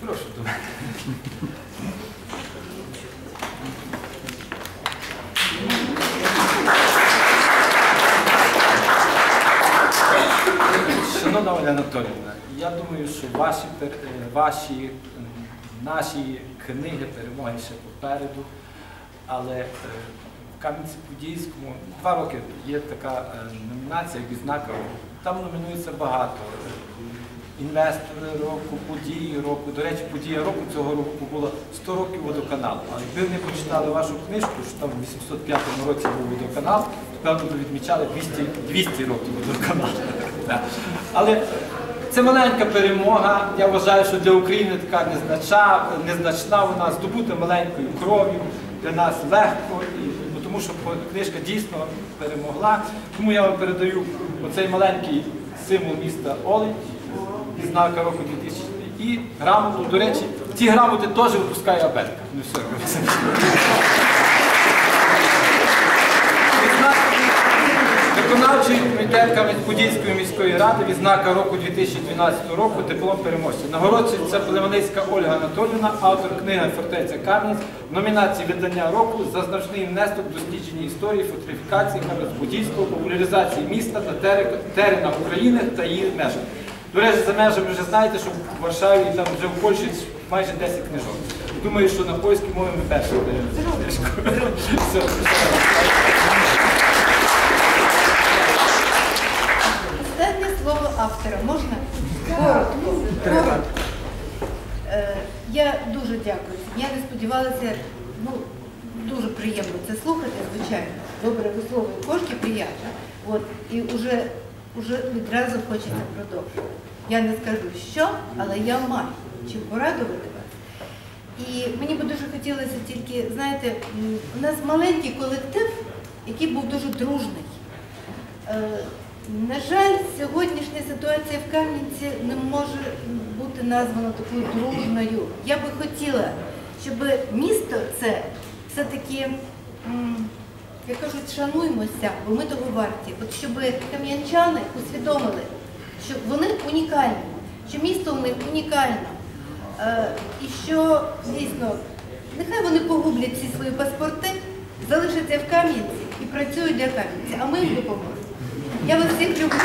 Прошу. Шановна Оля Анатоліївна, я думаю, що ваші, е, ваші наші книги перемоги ще попереду, але е, в Кам'янці-Подільському два роки є така е, номінація відзнака. Там номінується багато. Інвестори року, події року. До речі, подія року цього року було 100 років водоканалу. А якби ви не прочитали вашу книжку, що там в 805 році був водоканал, то певно би відмічали 200, 200 років водоканалу. Але це маленька перемога. Я вважаю, що для України така незначна, незначна вона здобута маленькою кров'ю. Для нас легко, і, ну, тому що книжка дійсно перемогла. Тому я вам передаю оцей маленький символ міста Олень, відзнака року 2000 і грамоту. До речі, ці грамоти теж випускає Абетка. Ну все, Виконавчий комітет Кам'янець-Подільської міської ради відзнака року 2012 року диплом переможця. Нагороджується Племаницька Ольга Анатоліївна, автор книги Фортеця Кам'янець в номінації видання року за значний внесок в дослідження історії, фортифікації Кам'янець-Подільського, популяризації міста та терена України та її межах. До речі, за межами вже знаєте, що в Варшаві і там вже в Польщі майже 10 книжок. Думаю, що на польській мові ми перші книжку. Все. Останнє слово автора. Можна? Коротко. Коротко. Е, Я дуже дякую. Я не сподівалася, ну, дуже приємно це слухати, звичайно. Добре висловлює кошки приємно. От, і вже, вже відразу хочеться продовжувати. Я не скажу що, але я маю чим порадувати вас. І мені би дуже хотілося тільки, знаєте, у нас маленький колектив, який був дуже дружний. Е, На жаль, сьогоднішня ситуація в Кам'янці не може бути названа такою дружною. Я би хотіла, щоб місто це все-таки, м, кажу, шануймося, бо ми того варті. От щоб кам'янчани усвідомили, що вони унікальні, що місто у них унікальне. Е, І що дійсно, нехай вони погублять всі свої паспорти, залишаться в Кам'янці і працюють для Кам'янці, а ми їм допоможемо. Я вас всіх люблю.